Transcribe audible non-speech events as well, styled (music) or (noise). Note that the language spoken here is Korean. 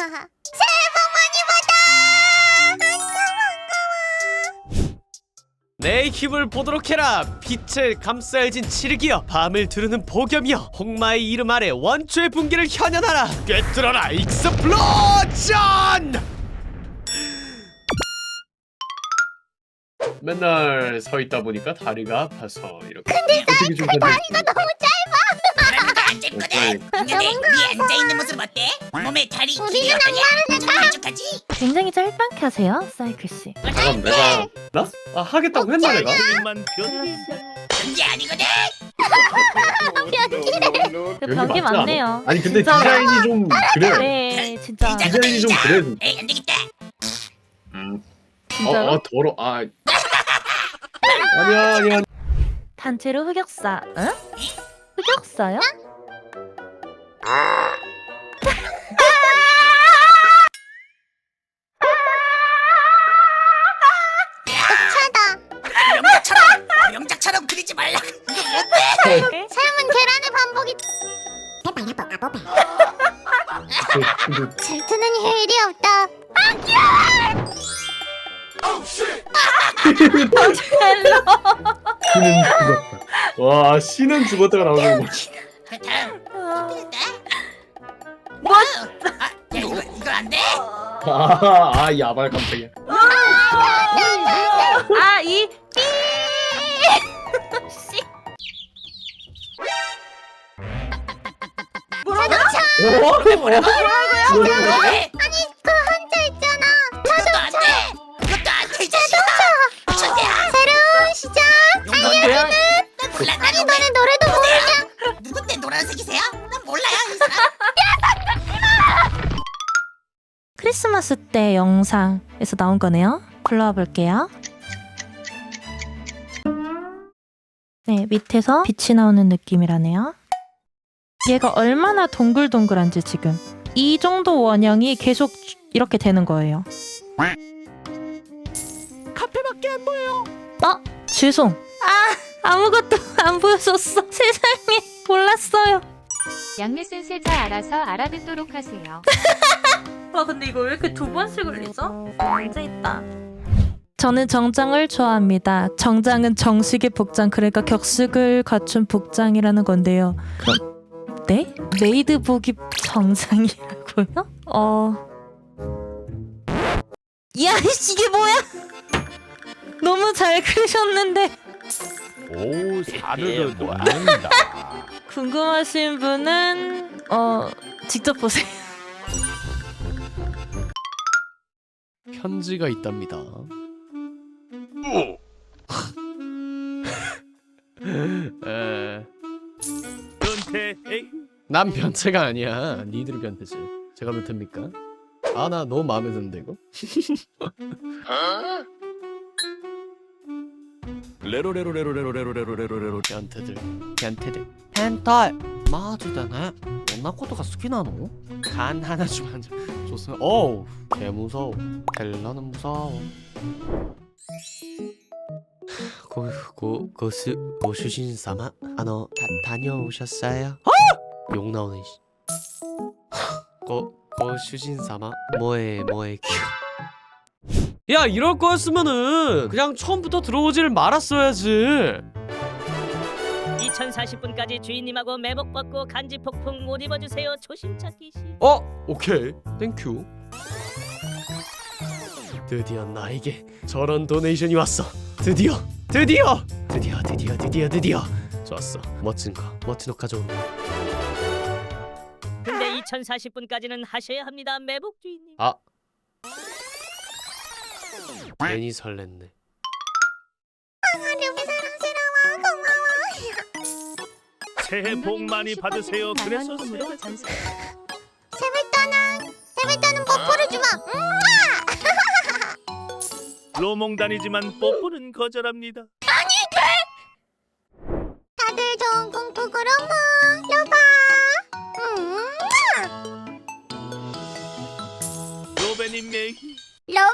새해 복 많이 받아. 안녕 반가워. 내 힘을 보도록 해라 빛을 감싸여진 칠흑이여 밤을 두르는 복염이여 홍마의 이름 아래 원초의 분기를 현현하라 꿰뚫어라 익스플로전 맨날 서 있다 보니까 다리가 아파서 이렇게 근데 좀 다리가 너무 짧아. 근데 우리 앉아 있는 모습 어때? 몸에 다리 길이 우리는 어떠냐? 좀 뾰족하지? 굉장히 짧게 하세요, 사이클 씨. 잠깐 내가 나? 아 하겠다고 했나 내가? 그게 아니거든 그 여기 벽이 맞지 않아? 많네요. 아니 근데 진짜. 디자인이 좀 그래 네, 진짜. 디자인이 좀 그래 에이 안 되겠다 음. 어, 진짜로? 어 더러 아 아니야 아니야 단체로 흑역사. 응? 흑역사요? 차다. 명작처럼 명작처럼 그리지 말라 삶은 계란의 반복이. 질투는 일이 없다. 신은 죽었다. 와 신은 죽었다가 나오는 거. 돼? 아, 아 야발 깜짝이야. 아, 이 삐. 씨. 자동차. 뭐라고요? 왜? 아니 크리스마스 때 영상에서 나온 거네요. 불러와 볼게요. 네, 밑에서 빛이 나오는 느낌이라네요. 얘가 얼마나 동글동글한지 지금 이 정도 원형이 계속 주- 이렇게 되는 거예요. 카페밖에 안 보여요. 어? 죄송. 아, 아무것도 (laughs) 안 보여줬어. (laughs) 세상에 몰랐어요. 양매 센세자 알아서 알아듣도록 하세요. (laughs) 아 근데 이거 왜 이렇게 두 번씩 울리죠? 문제 있다. 저는 정장을 좋아합니다. 정장은 정식의 복장, 그러니까 격식을 갖춘 복장이라는 건데요. 그럼 네? 메이드복이 정장이라고요? 어. 야, 이씨, 이게 뭐야? 너무 잘 그리셨는데 오 사르르 놓는다 궁금하신 분은 어 직접 보세요. 편지가 있답니다. (laughs) 에, 변태 에이 난 변태가 아니야. 니들이 변태지. 제가 변태입니까? 아 나 너무 마음에 드는데 이거. 레로레로레로레로레로레로레로 변태들, 변태들. 헨탈 마주다네. 옛날 코드가 스키나노? 간 하나 주면 좋습니다. 어우, 개 무서워. 델라는 무서워. 고, 고, 고수, 고수신様, 아, 너, 다, 다녀오셨어요? 욕 나오네, 씨. 고, 고수신様, 뭐해, 뭐해, 큐. 야, 이럴 거였으면은, 그냥 처음부터 들어오지를 말았어야지. 2040분까지 주인님하고 매복 벗고 간지 폭풍 못 입어주세요. 조심 찾기 시. 어, 오케이. 땡큐. 드디어 나에게 저런 도네이션이 왔어. 드디어, 드디어, 드디어, 드디어, 드디어, 드디어. 좋았어. 멋진 거, 멋진 옷 가져온다. 근데 2040분까지는 하셔야 합니다. 매복 주인님. 아, 괜히 설렜네. 새해 복 많이 받으세요 전수. 세뱃돈은 세뱃돈은 뽀뽀를 주마. (laughs) 로몽단이지만 뽀뽀는 거절합니다 다들 좋은 꿈 꾸고 로몽 로바. 음. 로베님 메이 로마